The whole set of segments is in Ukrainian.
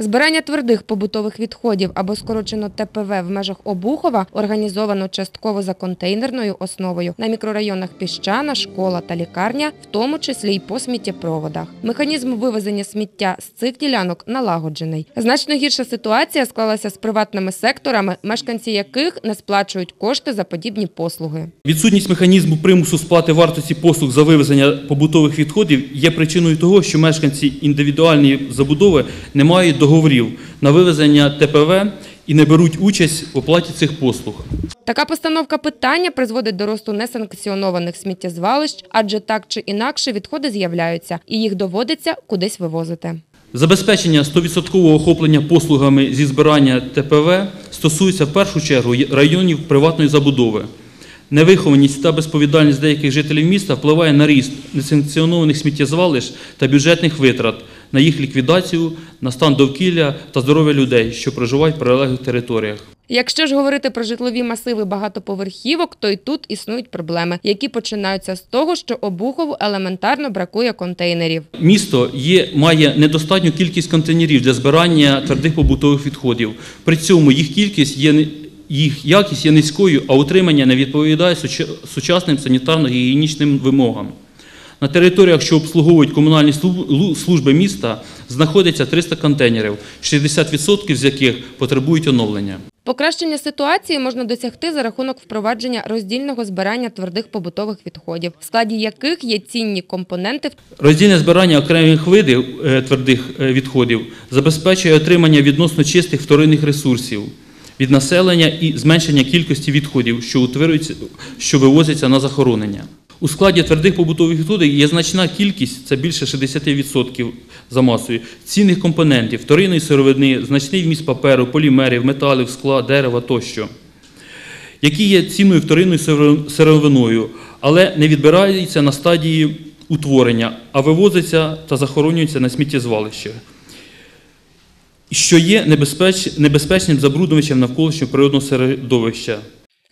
Збирання твердих побутових відходів або скорочено ТПВ в межах Обухова організовано частково за контейнерною основою на мікрорайонах Піщана, школа та лікарня, в тому числі й по сміттєпроводах. Механізм вивезення сміття з цих ділянок налагоджений. Значно гірша ситуація склалася з приватними секторами, мешканці яких не сплачують кошти за подібні послуги. Відсутність механізму примусу сплати вартості послуг за вивезення побутових відходів є причиною того, що мешканці індивідуальної забудови не мають договорів на вивезення ТПВ і не беруть участь в оплаті цих послуг. Така постановка питання призводить до росту несанкціонованих сміттєзвалищ, адже так чи інакше відходи з'являються, і їх доводиться кудись вивозити. Забезпечення 100% охоплення послугами зі збирання ТПВ стосується в першу чергу районів приватної забудови. Невихованість та безповідальність деяких жителів міста впливає на ріст несанкціонованих сміттєзвалищ та бюджетних витрат на їх ліквідацію, на стан довкілля та здоров'я людей, що проживають в прилеглих територіях. Якщо ж говорити про житлові масиви багатоповерхівок, то й тут існують проблеми, які починаються з того, що обухову елементарно бракує контейнерів. Місто є, має недостатню кількість контейнерів для збирання твердих побутових відходів. При цьому їх кількість є їх якість є низькою, а утримання не відповідає суча- сучасним санітарно-гігієнічним вимогам. На територіях, що обслуговують комунальні служби міста, знаходиться 300 контейнерів, 60% з яких потребують оновлення. Покращення ситуації можна досягти за рахунок впровадження роздільного збирання твердих побутових відходів, в складі яких є цінні компоненти Роздільне збирання окремих видів е, твердих е, відходів забезпечує отримання відносно чистих вторинних ресурсів від населення і зменшення кількості відходів, що утворюються, що вивозяться на захоронення. У складі твердих побутових відходів є значна кількість, це більше 60% за масою, цінних компонентів, вторинної сировини, значний вміст паперу, полімерів, металів, скла, дерева тощо які є цінною вторинною сировиною, але не відбираються на стадії утворення, а вивозяться та захоронюються на сміттєзвалище, що є небезпеч... небезпечним забруднювачем навколишнього природного середовища.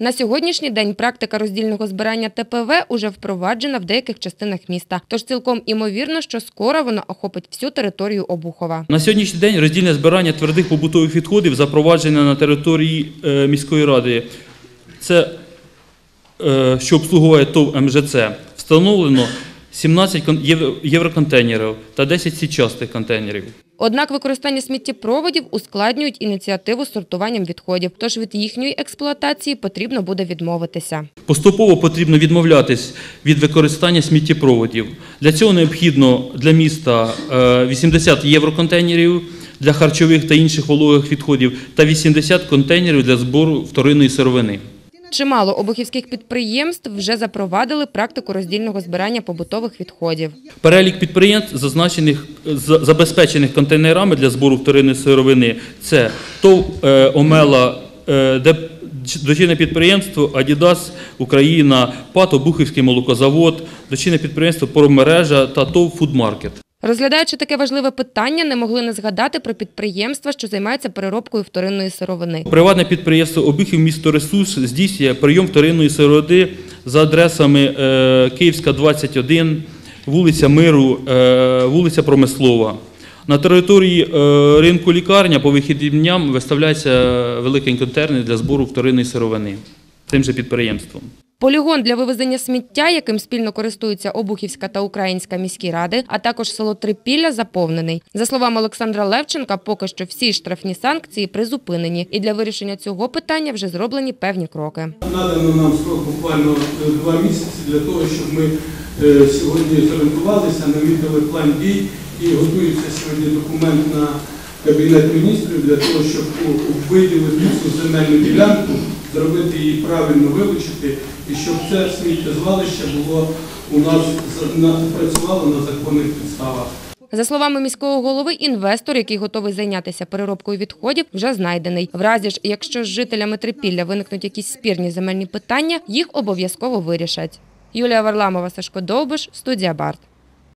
На сьогоднішній день практика роздільного збирання ТПВ уже впроваджена в деяких частинах міста, тож цілком імовірно, що скоро вона охопить всю територію Обухова. На сьогоднішній день роздільне збирання твердих побутових відходів запроваджене на території е, міської ради. Це, е, що обслуговує ТОВ МЖЦ, встановлено 17 кон- єв- євроконтейнерів та 10 січастих контейнерів. Однак використання сміттєпроводів ускладнюють ініціативу з сортуванням відходів, тож від їхньої експлуатації потрібно буде відмовитися. Поступово потрібно відмовлятись від використання сміттєпроводів. Для цього необхідно для міста е, 80 євроконтейнерів для харчових та інших вологих відходів та 80 контейнерів для збору вторинної сировини. Чимало обухівських підприємств вже запровадили практику роздільного збирання побутових відходів. Перелік підприємств, зазначених забезпечених контейнерами для збору вторинної сировини, це ТОВ е, Омела, е, дочинне підприємство Адідас Україна, ПАТ Обухівський молокозавод, дочинне підприємство Промережа та ТОВ Фудмаркет. Розглядаючи таке важливе питання, не могли не згадати про підприємства, що займаються переробкою вторинної сировини. Приватне підприємство Обіхів місто Ресурс здійснює прийом вторинної сировини за адресами е, Київська 21, вулиця Миру, е, вулиця Промислова. На території е, ринку лікарня по вихідним дням виставляється великий контейнер для збору вторинної сировини тим же підприємством. Полігон для вивезення сміття, яким спільно користуються Обухівська та Українська міські ради, а також село Трипілля, заповнений. За словами Олександра Левченка, поки що всі штрафні санкції призупинені, і для вирішення цього питання вже зроблені певні кроки. Надано нам строк буквально е, два місяці для того, щоб ми е, сьогодні зорієнтувалися, намітили план дій і готується сьогодні документ на Кабінет міністрів для того, щоб виділити цю земельну ділянку, зробити її правильно вилучити, і щоб це сміттєзвалище було у нас працювало на законних підставах. За словами міського голови, інвестор, який готовий зайнятися переробкою відходів, вже знайдений. В разі ж, якщо з жителями Трипілля виникнуть якісь спірні земельні питання, їх обов'язково вирішать. Юлія Варламова, Сашко Довбиш, студія Барт.